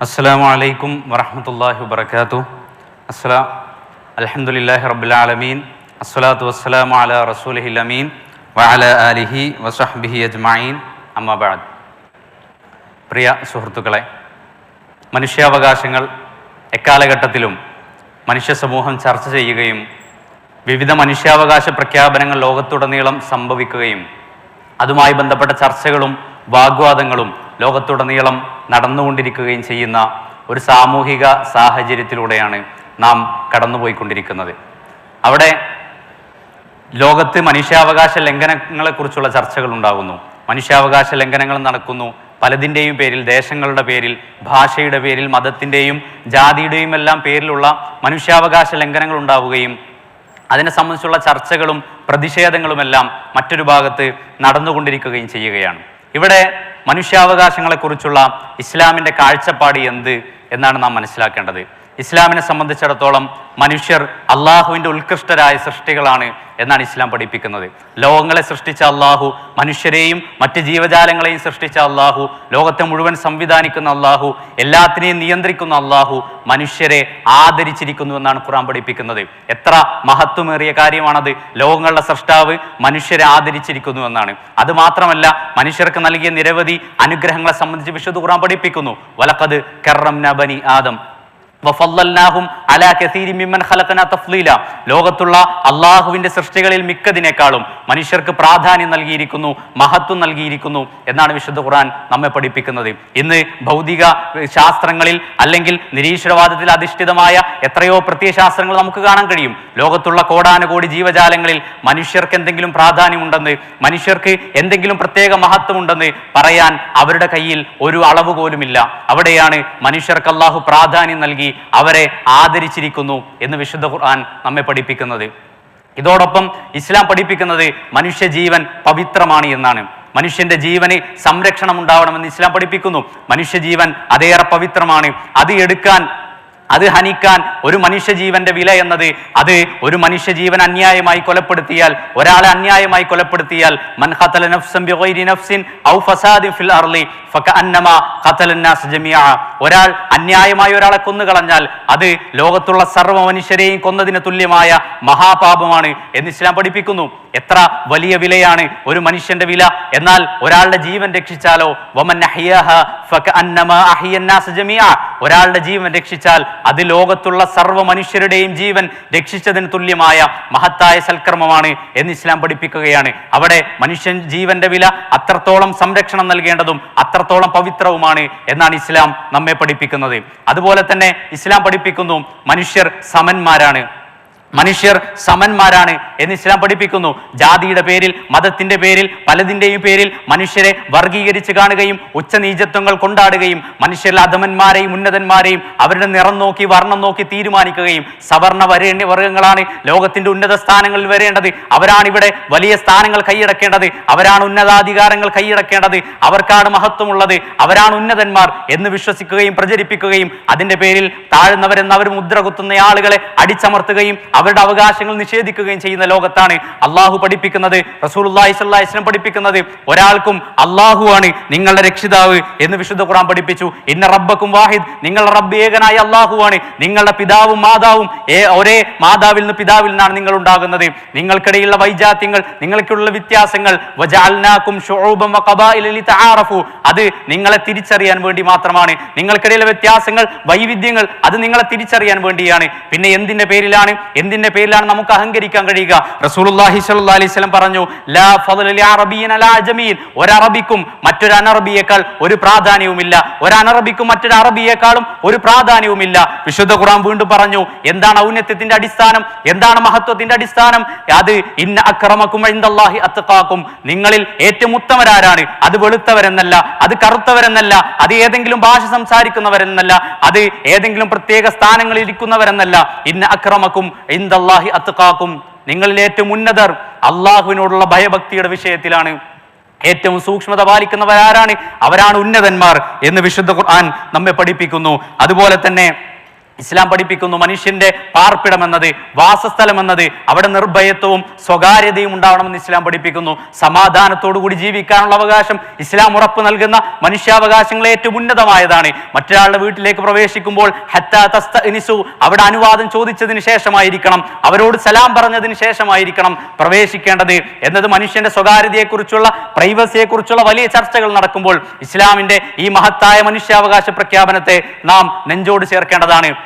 അസ്സാം വലൈക്കും വറഹമത്തല്ലാഹി വബർക്കാത്തു അസ്സലാ അലഹമുല്ലാഹി റബുലാലമീൻ അസ്സലാത്തു വസ്സലാം അല റസൂലഹിൽ അമീൻ വഅല ആലിഹി വസഹ്ബിഹി അജ്മഈൻ. അമ്മബാദ് പ്രിയ സുഹൃത്തുക്കളെ മനുഷ്യാവകാശങ്ങൾ എക്കാലഘട്ടത്തിലും മനുഷ്യ സമൂഹം ചർച്ച ചെയ്യുകയും വിവിധ മനുഷ്യാവകാശ പ്രഖ്യാപനങ്ങൾ ലോകത്തുടനീളം സംഭവിക്കുകയും അതുമായി ബന്ധപ്പെട്ട ചർച്ചകളും വാഗ്വാദങ്ങളും ലോകത്തുടനീളം നടന്നുകൊണ്ടിരിക്കുകയും ചെയ്യുന്ന ഒരു സാമൂഹിക സാഹചര്യത്തിലൂടെയാണ് നാം കടന്നുപോയിക്കൊണ്ടിരിക്കുന്നത്. അവിടെ ലോകത്ത് മനുഷ്യാവകാശ ലംഘനങ്ങളെക്കുറിച്ചുള്ള ചർച്ചകൾ ഉണ്ടാകുന്നു മനുഷ്യാവകാശ ലംഘനങ്ങൾ നടക്കുന്നു. പലതിന്റെയും പേരിൽ ദേശങ്ങളുടെ പേരിൽ ഭാഷയുടെ പേരിൽ മതത്തിന്റെയും ജാതിയുടെയും എല്ലാം പേരിലുള്ള മനുഷ്യാവകാശ ലംഘനങ്ങൾ ഉണ്ടാവുകയും അതിനെ സംബന്ധിച്ചുള്ള ചർച്ചകളും പ്രതിഷേധങ്ങളുമെല്ലാം മറ്റൊരു ഭാഗത്ത് നടന്നുകൊണ്ടിരിക്കുകയും ചെയ്യുകയാണ്. ഇവിടെ മനുഷ്യാവകാശങ്ങളെക്കുറിച്ചുള്ള ഇസ്ലാമിന്റെ കാഴ്ചപ്പാട് എന്ത് എന്നാണ് നാം മനസ്സിലാക്കേണ്ടത്. ഇസ്ലാമിനെ സംബന്ധിച്ചിടത്തോളം മനുഷ്യർ അള്ളാഹുവിന്റെ ഉത്കൃഷ്ടരായ സൃഷ്ടികളാണ് എന്നാണ് ഇസ്ലാം പഠിപ്പിക്കുന്നത്. ലോകങ്ങളെ സൃഷ്ടിച്ച അള്ളാഹു മനുഷ്യരെയും മറ്റ് ജീവജാലങ്ങളെയും സൃഷ്ടിച്ച അള്ളാഹു ലോകത്തെ മുഴുവൻ സംവിധാനിക്കുന്ന അള്ളാഹു എല്ലാത്തിനെയും നിയന്ത്രിക്കുന്ന അള്ളാഹു മനുഷ്യരെ ആദരിച്ചിരിക്കുന്നു എന്നാണ് ഖുറാൻ പഠിപ്പിക്കുന്നത്. എത്ര മഹത്വമേറിയ കാര്യമാണത്. ലോകങ്ങളുടെ സൃഷ്ടാവ് മനുഷ്യരെ ആദരിച്ചിരിക്കുന്നു എന്നാണ്. അത് മാത്രമല്ല മനുഷ്യർക്ക് നൽകിയ നിരവധി അനുഗ്രഹങ്ങളെ സംബന്ധിച്ച് വിശുദ്ധ ഖുറാൻ പഠിപ്പിക്കുന്നു. വലക്കത് കെറം നബനി ആദം. ലോകത്തുള്ള അള്ളാഹുവിന്റെ സൃഷ്ടികളിൽ മിക്കതിനേക്കാളും മനുഷ്യർക്ക് പ്രാധാന്യം നൽകിയിരിക്കുന്നു മഹത്വം നൽകിയിരിക്കുന്നു എന്നാണ് വിശുദ്ധ ഖുർആൻ നമ്മെ പഠിപ്പിക്കുന്നത്. ഇന്ന് ഭൗതിക ശാസ്ത്രങ്ങളിൽ അല്ലെങ്കിൽ നിരീശ്വരവാദത്തിൽ അധിഷ്ഠിതമായ എത്രയോ പ്രത്യയശാസ്ത്രങ്ങൾ നമുക്ക് കാണാൻ കഴിയും. ലോകത്തുള്ള കോടാനുകോടി ജീവജാലങ്ങളിൽ മനുഷ്യർക്ക് എന്തെങ്കിലും പ്രാധാന്യമുണ്ടെന്ന് മനുഷ്യർക്ക് എന്തെങ്കിലും പ്രത്യേക മഹത്വമുണ്ടെന്ന് പറയാൻ അവരുടെ കയ്യിൽ ഒരു അളവ് പോലുമില്ല അവിടെയാണ് മനുഷ്യർക്ക് അള്ളാഹു പ്രാധാന്യം നൽകി അവരെ ആദരിച്ചിരിക്കുന്നു എന്ന് വിശുദ്ധ ഖുർആൻ നമ്മെ പഠിപ്പിക്കുന്നത്. ഇതോടൊപ്പം ഇസ്ലാം പഠിപ്പിക്കുന്നത് മനുഷ്യജീവൻ പവിത്രമാണ് എന്നാണ്. മനുഷ്യന്റെ ജീവന് സംരക്ഷണം ഉണ്ടാവണമെന്ന് ഇസ്ലാം പഠിപ്പിക്കുന്നു. മനുഷ്യജീവൻ അതേറെ പവിത്രമാണ്. അത് എടുക്കാൻ അത് ഹനിക്കാൻ ഒരു മനുഷ്യജീവന്റെ വില എന്നത് അത് ഒരു മനുഷ്യജീവൻ അന്യായമായി കൊലപ്പെടുത്തിയാൽ ഒരാളെ അന്യായമായി കൊലപ്പെടുത്തിയാൽ നഫ്സൻ ബിഗൈരി നഫ്സിൻ ഔ ഫിൽ അർളി ഫകഅന്നമ ഒരാൾ അന്യായമായി ഒരാളെ കൊന്നു കളഞ്ഞാൽ അത് ലോകത്തുള്ള സർവ മനുഷ്യരെയും കൊന്നതിന് തുല്യമായ മഹാപാപമാണ് എന്ന് ഇസ്ലാം പഠിപ്പിക്കുന്നു. എത്ര വലിയ വിലയാണ് ഒരു മനുഷ്യന്റെ വില? എന്നാൽ ഒരാളുടെ ജീവൻ രക്ഷിച്ചാലോ? ഒരാളുടെ ജീവൻ രക്ഷിച്ചാൽ അത് ലോകത്തുള്ള സർവ മനുഷ്യരുടെയും ജീവൻ രക്ഷിച്ചതിന് തുല്യമായ മഹത്തായ സൽക്രമമാണ് എന്ന് ഇസ്ലാം പഠിപ്പിക്കുകയാണ്. അവിടെ മനുഷ്യൻ ജീവന്റെ വില അത്രത്തോളം സംരക്ഷണം നൽകേണ്ടതും അത്രത്തോളം പവിത്രവുമാണ് എന്നാണ് ഇസ്ലാം നമ്മെ പഠിപ്പിക്കുന്നത്. അതുപോലെ തന്നെ ഇസ്ലാം പഠിപ്പിക്കുന്നു മനുഷ്യർ സമന്മാരാണ്. മനുഷ്യർ സമന്മാരാണ് എന്ന് ഇസ്ലാം പഠിപ്പിക്കുന്നു. ജാതിയുടെ പേരിൽ മതത്തിന്റെ പേരിൽ പലതിന്റെയും പേരിൽ മനുഷ്യരെ വർഗീകരിച്ച് കാണുകയും ഉച്ചനീചത്വങ്ങൾ കൊണ്ടാടുകയും മനുഷ്യരിൽ അധമന്മാരെയും ഉന്നതന്മാരെയും അവരുടെ നിറം നോക്കി വർണം നോക്കി തീരുമാനിക്കുകയും സവർണ വരേണ്യ വർഗങ്ങളാണ് ലോകത്തിന്റെ ഉന്നത സ്ഥാനങ്ങളിൽ വരേണ്ടത്. അവരാണ് ഇവിടെ വലിയ സ്ഥാനങ്ങൾ കൈയടക്കേണ്ടത്. അവരാണ് ഉന്നതാധികാരങ്ങൾ കൈയടക്കേണ്ടത്. അവർക്കാണ് മഹത്വമുള്ളത്. അവരാണ് ഉന്നതന്മാർ എന്ന് വിശ്വസിക്കുകയും പ്രചരിപ്പിക്കുകയും അതിന്റെ പേരിൽ താഴ്ന്നവരെന്ന് അവർ മുദ്ര കുത്തുന്ന ആളുകളെ അടിച്ചമർത്തുകയും അവരുടെ അവകാശങ്ങൾ നിഷേധിക്കുകയും ചെയ്യുന്ന ലോകത്താണ് അള്ളാഹു പഠിപ്പിക്കുന്നത് അലൈഹി വസല്ലം പഠിപ്പിക്കുന്നത്. ഒരാൾക്കും അള്ളാഹുവാണ് നിങ്ങളുടെ രക്ഷിതാവ് എന്ന് വിശുദ്ധ ഖുർആൻ പഠിപ്പിച്ചു. ഇന്ന റബ്ബക്കും വാഹിദ് നിങ്ങളുടെ റബ്ബ് ഏകനായ അള്ളാഹുവാണ്. നിങ്ങളുടെ പിതാവും മാതാവും ഒരേ മാതാവിൽ നിന്ന് പിതാവിൽ നിന്നാണ് നിങ്ങൾ ഉണ്ടാകുന്നത്. നിങ്ങൾക്കിടയിലുള്ള വൈജാത്യങ്ങൾ നിങ്ങൾക്കുള്ള വ്യത്യാസങ്ങൾ അത് നിങ്ങളെ തിരിച്ചറിയാൻ വേണ്ടി മാത്രമാണ്. നിങ്ങൾക്കിടയിലെ വ്യത്യാസങ്ങൾ വൈവിധ്യങ്ങൾ അത് നിങ്ങളെ തിരിച്ചറിയാൻ വേണ്ടിയാണ്. പിന്നെ എന്തിന്റെ പേരിലാണ്? എന്തിന്റെ പേരിലാണ് നമുക്ക് അഹങ്കരിക്കാൻ കഴിയുക? റസൂലുല്ലാഹി സല്ലാ അലൈഹി പറഞ്ഞു ലാ അറബിയൻ ഒരറബിക്കും മറ്റൊരു അനറബിയേക്കാൾ ഒരു പ്രാധാന്യവുമില്ല. ഒരു അനറബിക്കും മറ്റൊരു അറബിയേക്കാളും ഒരു പ്രാധാന്യവുമില്ല. വിശുദ്ധ ഖുറാൻ വീണ്ടും പറഞ്ഞു എന്താണ് ഔന്നത്യത്തിന്റെ അടിസ്ഥാനം? എന്താണ് മഹത്വത്തിന്റെ അടിസ്ഥാനം? അത് ഇന്ന അക്രമക്കും എന്തല്ലാഹി അത്തക്കാക്കും നിങ്ങളിൽ ഏറ്റവും ഉത്തമരാരാണ്. അത് വെളുത്തവരെന്നല്ല അത് കറുത്തവരെന്നല്ല അത് ഏതെങ്കിലും ഭാഷ സംസാരിക്കുന്നവരെന്നല്ല അത് ഏതെങ്കിലും പ്രത്യേക സ്ഥാനങ്ങളിൽ ഇരിക്കുന്നവരെന്നല്ല. ഇന്ന അക്രമക്കും ഇന്ദല്ലാഹി അത്തുക്കാക്കും നിങ്ങളിൽ ഏറ്റവും ഉന്നതർ അള്ളാഹുവിനോടുള്ള ഭയഭക്തിയുടെ വിഷയത്തിലാണ്. ഏറ്റവും സൂക്ഷ്മത പാലിക്കുന്നവരാരാണ്? അവരാണ് ഉന്നതന്മാർ എന്ന് വിശുദ്ധ ഖുർആൻ നമ്മെ പഠിപ്പിക്കുന്നു. അതുപോലെ തന്നെ ഇസ്ലാം പഠിപ്പിക്കുന്നു മനുഷ്യന്റെ പാർപ്പിടം എന്നത് വാസസ്ഥലം എന്നത് അവിടെ നിർഭയത്വവും സ്വകാര്യതയും ഉണ്ടാവണമെന്ന് ഇസ്ലാം പഠിപ്പിക്കുന്നു. സമാധാനത്തോടു കൂടി ജീവിക്കാനുള്ള അവകാശം ഇസ്ലാം ഉറപ്പ് നൽകുന്ന മനുഷ്യാവകാശങ്ങളെ ഏറ്റവും ഉന്നതമായതാണ്. മറ്റൊരാളുടെ വീട്ടിലേക്ക് പ്രവേശിക്കുമ്പോൾ അവിടെ അനുവാദം ചോദിച്ചതിന് ശേഷമായിരിക്കണം. അവരോട് സലാം പറഞ്ഞതിന് ശേഷമായിരിക്കണം പ്രവേശിക്കേണ്ടത്. എന്നത് മനുഷ്യന്റെ സ്വകാര്യതയെക്കുറിച്ചുള്ള പ്രൈവസിയെക്കുറിച്ചുള്ള വലിയ ചർച്ചകൾ നടക്കുമ്പോൾ ഇസ്ലാമിന്റെ ഈ മഹത്തായ മനുഷ്യാവകാശ പ്രഖ്യാപനത്തെ നാം നെഞ്ചോട് ചേർക്കേണ്ടതാണ്.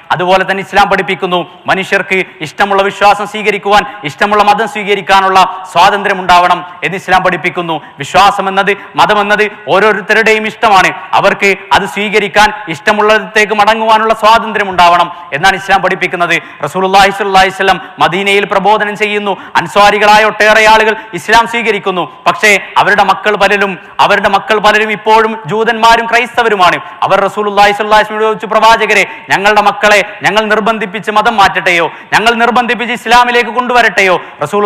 അതുപോലെ തന്നെ ഇസ്ലാം പഠിപ്പിക്കുന്നു. മനുഷ്യർക്ക് ഇഷ്ടമുള്ള വിശ്വാസം സ്വീകരിക്കുവാൻ ഇഷ്ടമുള്ള മതം സ്വീകരിക്കാനുള്ള സ്വാതന്ത്ര്യം ഉണ്ടാവണം എന്ന് ഇസ്ലാം പഠിപ്പിക്കുന്നു. വിശ്വാസം എന്നത് മതം എന്നത് ഓരോരുത്തരുടെയും ഇഷ്ടമാണ്. അവർക്ക് അത് സ്വീകരിക്കാൻ ഇഷ്ടമുള്ളത്തേക്ക് മടങ്ങുവാനുള്ള സ്വാതന്ത്ര്യം ഉണ്ടാവണം എന്നാണ് ഇസ്ലാം പഠിപ്പിക്കുന്നത്. അലൈഹി വസല്ലം മദീനയിൽ പ്രബോധനം ചെയ്യുന്നു. അൻസ്വാരികളായ ഒട്ടേറെ ആളുകൾ ഇസ്ലാം സ്വീകരിക്കുന്നു. പക്ഷേ അവരുടെ മക്കൾ പലരും അവരുടെ മക്കൾ പലരും ഇപ്പോഴും ജൂതന്മാരും ക്രൈസ്തവരുമാണ്. അവർ അലൈഹി വസല്ലം ചോദിച്ചു പ്രവാചകരെ ഞങ്ങളുടെ മക്കളെ ഞങ്ങൾ നിർബന്ധിപ്പിച്ച് മതം മാറ്റട്ടെയോ? ഞങ്ങൾ നിർബന്ധിപ്പിച്ച് ഇസ്ലാമിലേക്ക് കൊണ്ടുവരട്ടെയോ?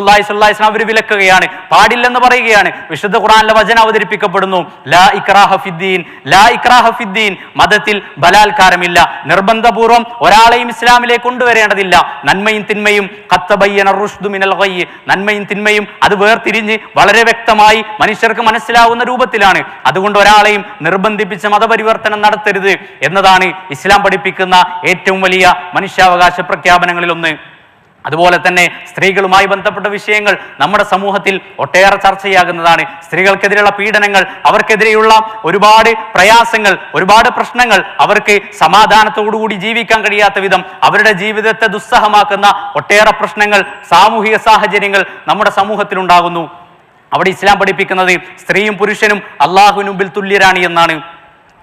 അലൈഹി വസല്ലം അവർ വിലക്കുകയാണ്. പാടില്ലെന്ന് പറയുകയാണ്. വിശുദ്ധ ഖുറാനിലെ വചനം അവതരിപ്പിക്കപ്പെടുന്നു. ലാ ഇക്രാഹ ഫിദ്ദീൻ ലാ ഇക്രാഹ ഫിദ്ദീൻ മതത്തിൽ ബലാത്കാരമില്ല. നിർബന്ധപൂർവം ഒരാളെയും ഇസ്ലാമിലേക്ക് കൊണ്ടുവരേണ്ടതില്ല. നന്മയും തിന്മയും കത്തബയ്യന റുഷ്ദുമിനൽ നന്മയും തിന്മയും അത് വേർതിരിഞ്ഞ് വളരെ വ്യക്തമായി മനുഷ്യർക്ക് മനസ്സിലാവുന്ന രൂപത്തിലാണ്. അതുകൊണ്ട് ഒരാളെയും നിർബന്ധിപ്പിച്ച് മതപരിവർത്തനം നടത്തരുത് എന്നതാണ് ഇസ്ലാം പഠിപ്പിക്കുന്ന ഏറ്റവും വലിയ മനുഷ്യാവകാശ പ്രഖ്യാപനങ്ങളിലൊന്ന്. അതുപോലെ തന്നെ സ്ത്രീകളുമായി ബന്ധപ്പെട്ട വിഷയങ്ങൾ നമ്മുടെ സമൂഹത്തിൽ ഒട്ടേറെ ചർച്ചയാകുന്നതാണ്. സ്ത്രീകൾക്കെതിരെയുള്ള പീഡനങ്ങൾ അവർക്കെതിരെയുള്ള ഒരുപാട് പ്രയാസങ്ങൾ ഒരുപാട് പ്രശ്നങ്ങൾ അവർക്ക് സമാധാനത്തോടുകൂടി ജീവിക്കാൻ കഴിയാത്ത വിധം അവരുടെ ജീവിതത്തെ ദുസ്സഹമാക്കുന്ന ഒട്ടേറെ പ്രശ്നങ്ങൾ സാമൂഹിക സാഹചര്യങ്ങൾ നമ്മുടെ സമൂഹത്തിലുണ്ടാകുന്നു അവിടെ ഇസ്ലാം പഠിപ്പിക്കുന്നത് സ്ത്രീയും പുരുഷനും അള്ളാഹുവിനുമ്പിൽ തുല്യരാണ് എന്നാണ്.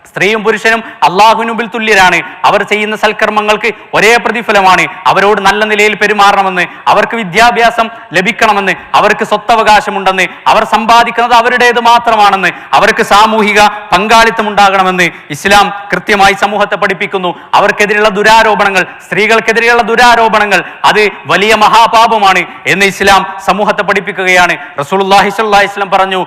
സ്ത്രീയും പുരുഷനും അള്ളാഹുനുബിൽ തുല്യരാണ്. അവർ ചെയ്യുന്ന സൽക്കർമ്മങ്ങൾക്ക് ഒരേ പ്രതിഫലമാണ്. അവരോട് നല്ല നിലയിൽ പെരുമാറണമെന്ന് അവർക്ക് വിദ്യാഭ്യാസം ലഭിക്കണമെന്ന് അവർക്ക് സ്വത്തവകാശമുണ്ടെന്ന് അവർ സമ്പാദിക്കുന്നത് അവരുടേത് മാത്രമാണെന്ന് അവർക്ക് സാമൂഹിക പങ്കാളിത്തം ഉണ്ടാകണമെന്ന് ഇസ്ലാം കൃത്യമായി സമൂഹത്തെ പഠിപ്പിക്കുന്നു. അവർക്കെതിരെയുള്ള ദുരാരോപണങ്ങൾ സ്ത്രീകൾക്കെതിരെയുള്ള ദുരാരോപണങ്ങൾ അത് വലിയ മഹാപാപമാണ് എന്ന് ഇസ്ലാം സമൂഹത്തെ പഠിപ്പിക്കുകയാണ്. റസൂൽ അലൈഹി പറഞ്ഞു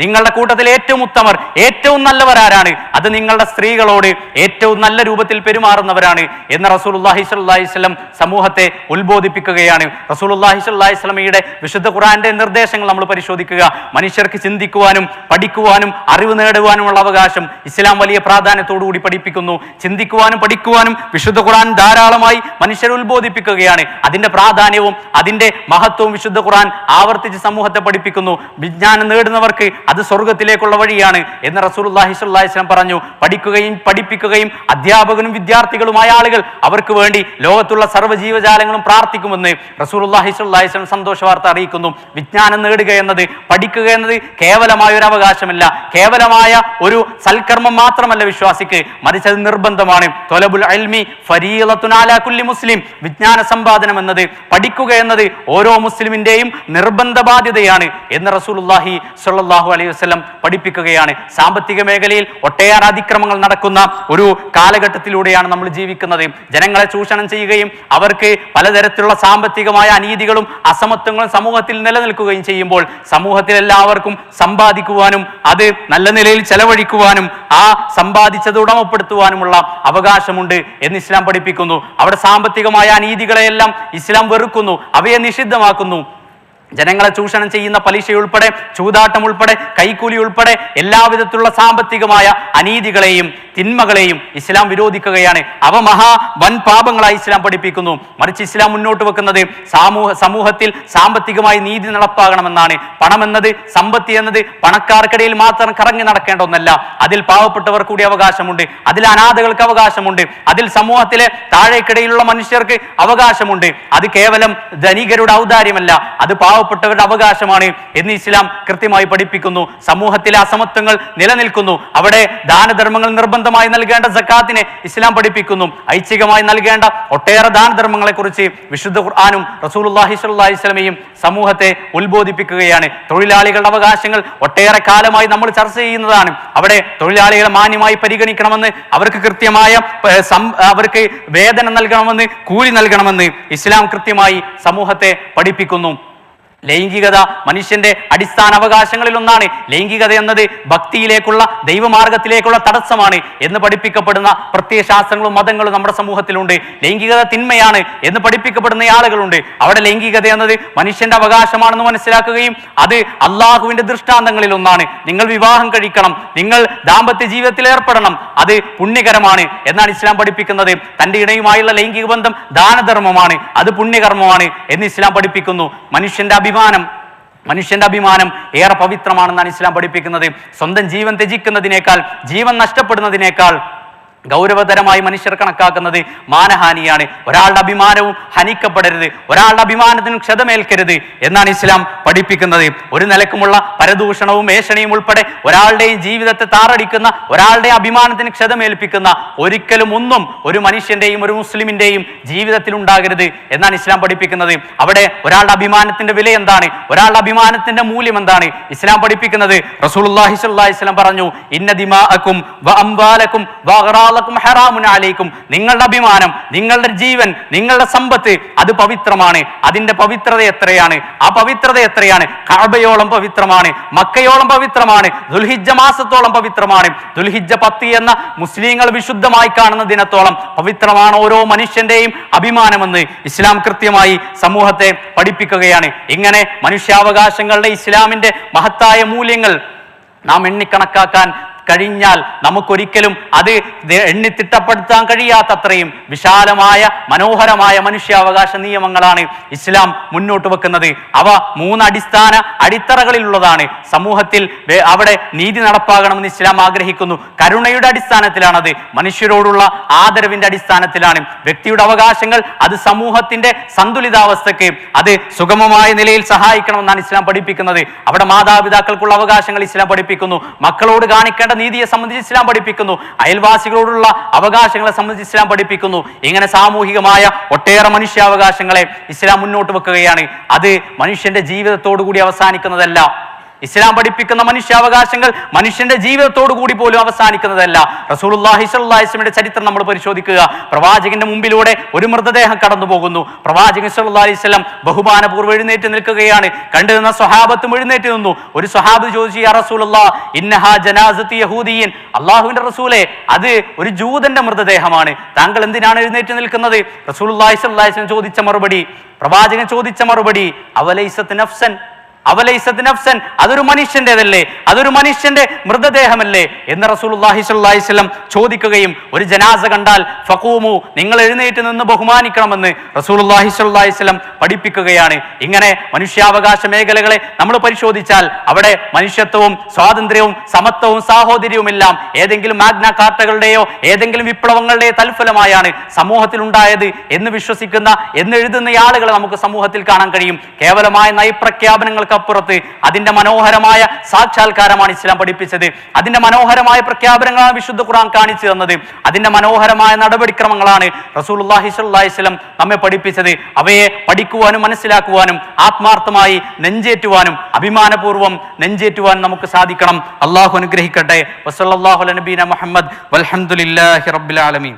നിങ്ങളുടെ കൂട്ടത്തിൽ ഏറ്റവും ഉത്തമർ ഏറ്റവും നല്ലവർ ആരാണ്? അത് നിങ്ങളുടെ സ്ത്രീകളോട് ഏറ്റവും നല്ല രൂപത്തിൽ പെരുമാറുന്നവരാണ് എന്ന് അലൈഹി വസല്ലം സമൂഹത്തെ ഉത്ബോധിപ്പിക്കുകയാണ്. അലൈഹി വസല്ലമയുടെ വിശുദ്ധ ഖുറാന്റെ നിർദ്ദേശങ്ങൾ നമ്മൾ പരിശോധിക്കുക. മനുഷ്യർക്ക് ചിന്തിക്കുവാനും പഠിക്കുവാനും അറിവ് നേടുവാനുമുള്ള അവകാശം ഇസ്ലാം വലിയ പ്രാധാന്യത്തോടു കൂടി പഠിപ്പിക്കുന്നു. ചിന്തിക്കുവാനും പഠിക്കുവാനും വിശുദ്ധ ഖുറാൻ ധാരാളമായി മനുഷ്യരെ ഉത്ബോധിപ്പിക്കുകയാണ്. അതിന്റെ പ്രാധാന്യവും അതിന്റെ മഹത്വവും വിശുദ്ധ ഖുറാൻ ആവർത്തിച്ച് സമൂഹത്തെ പഠിപ്പിക്കുന്നു. വിജ്ഞാനം നേടുന്നവർക്ക് അത് സ്വർഗത്തിലേക്കുള്ള വഴിയാണ് എന്ന് അലൈഹി വസല്ലം പറഞ്ഞു. പഠിക്കുകയും പഠിപ്പിക്കുകയും അധ്യാപകനും വിദ്യാർത്ഥികളുമായ ആളുകൾ അവർക്ക് വേണ്ടി ലോകത്തുള്ള സർവ ജീവജാലങ്ങളും പ്രാർത്ഥിക്കുമെന്ന് അലൈഹി വസല്ലം സന്തോഷ വാർത്ത അറിയിക്കുന്നു. വിജ്ഞാനം നേടുക എന്നത് പഠിക്കുക എന്നത് കേവലമായ ഒരു അവകാശമല്ല. കേവലമായ ഒരു സൽക്കർമ്മം മാത്രമല്ല വിശ്വാസിക്ക്. മറിച്ച് അത് നിർബന്ധമാണ് മുസ്ലിം. വിജ്ഞാന സമ്പാദനം എന്നത് പഠിക്കുക എന്നത് ഓരോ മുസ്ലിമിന്റെയും നിർബന്ധ ബാധ്യതയാണ് എന്ന് സ്വല്ലല്ലാഹു അലൈഹി വസല്ലം പഠിപ്പിക്കുകയാണ്. സാമ്പത്തിക മേഖലയിൽ ഒട്ടേറെ അതിക്രമങ്ങൾ നടക്കുന്ന ഒരു കാലഘട്ടത്തിലൂടെയാണ് നമ്മൾ ജീവിക്കുന്നത്. ജനങ്ങളെ ചൂഷണം ചെയ്യുകയും അവർക്ക് പലതരത്തിലുള്ള സാമ്പത്തികമായ അനീതികളും അസമത്വങ്ങളും സമൂഹത്തിൽ നിലനിൽക്കുകയും ചെയ്യുമ്പോൾ സമൂഹത്തിൽ എല്ലാവർക്കും സമ്പാദിക്കുവാനും അത് നല്ല നിലയിൽ ചെലവഴിക്കുവാനും ആ സമ്പാദിച്ചത് ഉടമപ്പെടുത്തുവാനുമുള്ള അവകാശമുണ്ട് എന്ന് ഇസ്ലാം പഠിപ്പിക്കുന്നു. അവിടെ സാമ്പത്തികമായ അനീതികളെയെല്ലാം ഇസ്ലാം വെറുക്കുന്നു. അവയെ നിഷിദ്ധമാക്കുന്നു. ജനങ്ങളെ ചൂഷണം ചെയ്യുന്ന പലിശ ഉൾപ്പെടെ ചൂതാട്ടം ഉൾപ്പെടെ കൈക്കൂലി ഉൾപ്പെടെ എല്ലാവിധത്തിലുള്ള സാമ്പത്തികമായ അനീതികളെയും തിന്മകളെയും ഇസ്ലാം വിരോധിക്കുകയാണ്. അവ മഹാ വൻ പാപങ്ങളായി ഇസ്ലാം പഠിപ്പിക്കുന്നു. മറിച്ച് ഇസ്ലാം മുന്നോട്ട് വെക്കുന്നത് സാമൂഹ സമൂഹത്തിൽ സാമ്പത്തികമായി നീതി നടപ്പാകണമെന്നാണ്. പണമെന്നത് സമ്പത്തി എന്നത് പണക്കാർക്കിടയിൽ മാത്രം കറങ്ങി നടക്കേണ്ട ഒന്നല്ല. അതിൽ പാവപ്പെട്ടവർ കൂടി അവകാശമുണ്ട്. അതിൽ അനാഥകൾക്ക് അവകാശമുണ്ട്. അതിൽ സമൂഹത്തിലെ താഴേക്കിടയിലുള്ള മനുഷ്യർക്ക് അവകാശമുണ്ട്. അത് കേവലം ധനികരുടെ ഔദാര്യമല്ല. അത് പാവപ്പെട്ടവരുടെ അവകാശമാണ് എന്ന് ഇസ്ലാം കൃത്യമായി പഠിപ്പിക്കുന്നു. സമൂഹത്തിലെ അസമത്വങ്ങൾ നിലനിൽക്കുന്നു. അവിടെ ദാനധർമ്മങ്ങൾ നിർബന്ധമായി നൽകേണ്ട ജക്കാത്തിനെ ഇസ്ലാം പഠിപ്പിക്കുന്നു. ഐച്ഛികമായി നൽകേണ്ട ഒട്ടേറെ ദാനധർമ്മങ്ങളെ കുറിച്ച് വിശുദ്ധ ഖുർആാനും റസൂലുള്ളാഹി സ്വല്ലല്ലാഹി സ്വലമയും സമൂഹത്തെ ഉത്ബോധിപ്പിക്കുകയാണ്. തൊഴിലാളികളുടെ അവകാശങ്ങൾ ഒട്ടേറെ കാലമായി നമ്മൾ ചർച്ച ചെയ്യുന്നതാണ്. അവിടെ തൊഴിലാളികളെ മാന്യമായി പരിഗണിക്കണമെന്ന് അവർക്ക് കൃത്യമായ അവർക്ക് വേതനം നൽകണമെന്ന് കൂലി നൽകണമെന്ന് ഇസ്ലാം കൃത്യമായി സമൂഹത്തെ പഠിപ്പിക്കുന്നു. ലൈംഗികത മനുഷ്യന്റെ അടിസ്ഥാന അവകാശങ്ങളിൽ ഒന്നാണ് ലൈംഗികത എന്നത് ഭക്തിയിലേക്കുള്ള ദൈവമാർഗത്തിലേക്കുള്ള തടസ്സമാണ് എന്ന് പഠിപ്പിക്കപ്പെടുന്ന പ്രത്യേക ശാസ്ത്രങ്ങളും മതങ്ങളും നമ്മുടെ സമൂഹത്തിലുണ്ട്. ലൈംഗികത തിന്മയാണ് എന്ന് പഠിപ്പിക്കപ്പെടുന്ന ആളുകളുണ്ട്. അവിടെ ലൈംഗികത എന്നത് മനുഷ്യന്റെ അവകാശമാണെന്ന് മനസ്സിലാക്കുകയും അത് അള്ളാഹുവിന്റെ ദൃഷ്ടാന്തങ്ങളിൽ ഒന്നാണ്. നിങ്ങൾ വിവാഹം കഴിക്കണം. നിങ്ങൾ ദാമ്പത്യ ജീവിതത്തിൽ ഏർപ്പെടണം. അത് പുണ്യകരമാണ് എന്നാണ് ഇസ്ലാം പഠിപ്പിക്കുന്നത്. തന്റെ ഇണയുമായുള്ള ലൈംഗിക ബന്ധം ദാനധർമ്മമാണ്. അത് പുണ്യകർമ്മമാണ് എന്ന് ഇസ്ലാം പഠിപ്പിക്കുന്നു. മനുഷ്യന്റെ അഭിമാനം മനുഷ്യന്റെ അഭിമാനം ഏറെ പവിത്രമാണെന്നാണ് ഇസ്ലാം പഠിപ്പിക്കുന്നത്. സ്വന്തം ജീവൻ ത്യജിക്കുന്നതിനേക്കാൾ ജീവൻ നഷ്ടപ്പെടുന്നതിനേക്കാൾ ഗൗരവതരമായി മനുഷ്യർ കണക്കാക്കുന്നത് മാനഹാനിയാണ്. ഒരാളുടെ അഭിമാനവും ഹനിക്കപ്പെടരുത്. ഒരാളുടെ അഭിമാനത്തിനും ക്ഷതമേൽക്കരുത് എന്നാണ് ഇസ്ലാം പഠിപ്പിക്കുന്നത്. ഒരു നിലക്കുമുള്ള പരദൂഷണവും ഏഷണിയും ഉൾപ്പെടെ ഒരാളുടെയും ജീവിതത്തെ താറടിക്കുന്ന ഒരാളുടെ അഭിമാനത്തിന് ക്ഷതമേൽപ്പിക്കുന്ന ഒരിക്കലും ഒന്നും ഒരു മനുഷ്യന്റെയും ഒരു മുസ്ലിമിന്റെയും ജീവിതത്തിൽ ഉണ്ടാകരുത് എന്നാണ് ഇസ്ലാം പഠിപ്പിക്കുന്നത്. അവിടെ ഒരാളുടെ അഭിമാനത്തിന്റെ വില എന്താണ്? ഒരാളുടെ അഭിമാനത്തിന്റെ മൂല്യം എന്താണ്? ഇസ്ലാം പഠിപ്പിക്കുന്നത് അലൈഹി വസല്ലം പറഞ്ഞു ഇന്ന ദിമാഅക്കും ഹറാമുൻ അലൈക്കും. നിങ്ങളുടെ അഭിമാനം നിങ്ങളുടെ ജീവൻ നിങ്ങളുടെ സമ്പത്ത് അത് പവിത്രമാണ്. അതിന്റെ പവിത്രത എത്രയാണ്? ആ പവിത്രത എത്രയാണ്? കാബയോളം പവിത്രമാണ് മക്കയോളം പവിത്രമാണ് ദുൽഹിജ മാസത്തോളം പവിത്രമാണ്. ദുൽഹിജ പത്തി എന്ന മുസ്ലിങ്ങൾ വിശുദ്ധമായി കാണുന്ന ദിനത്തോളം പവിത്രമാണ് ഓരോ മനുഷ്യന്റെയും അഭിമാനമെന്ന് ഇസ്ലാം കൃത്യമായി സമൂഹത്തെ പഠിപ്പിക്കുകയാണ്. ഇങ്ങനെ മനുഷ്യാവകാശങ്ങളുടെ ഇസ്ലാമിന്റെ മഹത്തായ മൂല്യങ്ങൾ നാം എണ്ണിക്കണക്കാക്കാൻ കഴിഞ്ഞാൽ നമുക്കൊരിക്കലും അത് എണ്ണി തിട്ടപ്പെടുത്താൻ കഴിയാത്തത്രയും വിശാലമായ മനോഹരമായ മനുഷ്യാവകാശ നിയമങ്ങളാണ് ഇസ്ലാം മുന്നോട്ട് വെക്കുന്നത്. അവ മൂന്നടിസ്ഥാന അടിത്തറകളിലുള്ളതാണ്. സമൂഹത്തിൽ അവിടെ നീതി നടപ്പാകണമെന്ന് ഇസ്ലാം ആഗ്രഹിക്കുന്നു. കരുണയുടെ അടിസ്ഥാനത്തിലാണത്. മനുഷ്യരോടുള്ള ആദരവിന്റെ അടിസ്ഥാനത്തിലാണ്. വ്യക്തിയുടെ അവകാശങ്ങൾ അത് സമൂഹത്തിന്റെ സന്തുലിതാവസ്ഥയ്ക്ക് അത് സുഗമമായ നിലയിൽ സഹായിക്കണമെന്നാണ് ഇസ്ലാം പഠിപ്പിക്കുന്നത്. അവിടെ മാതാപിതാക്കൾക്കുള്ള അവകാശങ്ങൾ ഇസ്ലാം പഠിപ്പിക്കുന്നു. മക്കളോട് കാണിക്കേണ്ട നീതിയെ സംബന്ധിച്ച് ഇസ്ലാം പഠിപ്പിക്കുന്നു. അയൽവാസികളോടുള്ള അവകാശങ്ങളെ സംബന്ധിച്ച് ഇസ്ലാം പഠിപ്പിക്കുന്നു. ഇങ്ങനെ സാമൂഹികമായ ഒട്ടേറെ മനുഷ്യാവകാശങ്ങളെ ഇസ്ലാം മുന്നോട്ട് വെക്കുകയാണ്. അത് മനുഷ്യന്റെ ജീവിതത്തോടു കൂടി അവസാനിക്കുന്നതല്ല. ഇസ്ലാം പഠിപ്പിക്കുന്ന മനുഷ്യാവകാശങ്ങൾ മനുഷ്യന്റെ ജീവിതത്തോടു കൂടി പോലും അവസാനിക്കുന്നതല്ല. റസൂലുള്ളാഹി സ്വല്ലല്ലാഹി വസല്ലമയുടെ ചരിത്രം നമ്മൾ പരിശോധിക്കുക. പ്രവാചകന്റെ മുമ്പിലൂടെ ഒരു മൃതദേഹം കടന്നു പോകുന്നു പ്രവാചകൻ വസല്ലം ബഹുമാനപൂർവം എഴുന്നേറ്റ് നിൽക്കുകയാണ്. കണ്ടു നിന്ന സ്വഹാബത്തും എഴുന്നേറ്റ് നിന്നു. ഒരു സ്വഹാബ് ചോദിച്ചു യാ റസൂലുള്ള അള്ളാഹുവിന്റെ റസൂലെ അത് ഒരു ജൂതന്റെ മൃതദേഹമാണ്. താങ്കൾ എന്തിനാണ് എഴുന്നേറ്റ് നിൽക്കുന്നത്? റസൂൽ ചോദിച്ച മറുപടി. പ്രവാചകൻ ചോദിച്ച മറുപടി അവലൈസത്ത് നഫ്സൻ. അവലൈസത്ത് നഫ്സൻ അതൊരു മനുഷ്യന്റേതല്ലേ അതൊരു മനുഷ്യന്റെ മൃതദേഹമല്ലേ? എന്ന് അലൈഹി വസല്ലം ചോദിക്കുകയും ഒരു ജനാസ കണ്ടാൽ ഫക്കൂമു നിങ്ങൾ എഴുന്നേറ്റ് നിന്ന് ബഹുമാനിക്കണമെന്ന് അലൈഹി വസല്ലം പഠിപ്പിക്കുകയാണ്. ഇങ്ങനെ മനുഷ്യാവകാശ മേഖലകളെ നമ്മൾ പരിശോധിച്ചാൽ അവിടെ മനുഷ്യത്വവും സ്വാതന്ത്ര്യവും സമത്വവും സാഹോദര്യവും എല്ലാം ഏതെങ്കിലും മാഗ്ന കാർട്ടകളുടെയോ ഏതെങ്കിലും വിപ്ലവങ്ങളുടെയോ തൽഫലമായാണ് സമൂഹത്തിൽ ഉണ്ടായത് എന്ന് വിശ്വസിക്കുന്ന എന്ന് എഴുതുന്ന ആളുകളെ നമുക്ക് സമൂഹത്തിൽ കാണാൻ കഴിയും. കേവലമായ നയപ്രഖ്യാപനങ്ങൾക്കപ്പുറത്ത് അതിന്റെ മനോഹരമായ സാക്ഷാത്കാരമാണ് ഇസ്ലാം പഠിപ്പിച്ചത്. അതിന്റെ മനോഹരമായ പ്രഖ്യാപനങ്ങളാണ് വിശുദ്ധ ഖുറാൻ കാണിച്ചു തന്നത്. അതിന്റെ മനോഹരമായ നടപടിക്രമങ്ങളാണ് അലൈഹി വസല്ലം നമ്മെ പഠിപ്പിച്ചത്. അവയെ പഠിക്കുവാനും മനസ്സിലാക്കുവാനും ആത്മാർത്ഥമായി നെഞ്ചേറ്റുവാനും അഭിമാനപൂർവം നെഞ്ചേറ്റുവാനും നമുക്ക് സാധിക്കണം. അള്ളാഹു അനുഗ്രഹിക്കട്ടെ. നബീന മുഹമ്മദ്. വൽഹംദുലില്ലാഹി റബ്ബിൽ ആലമീൻ.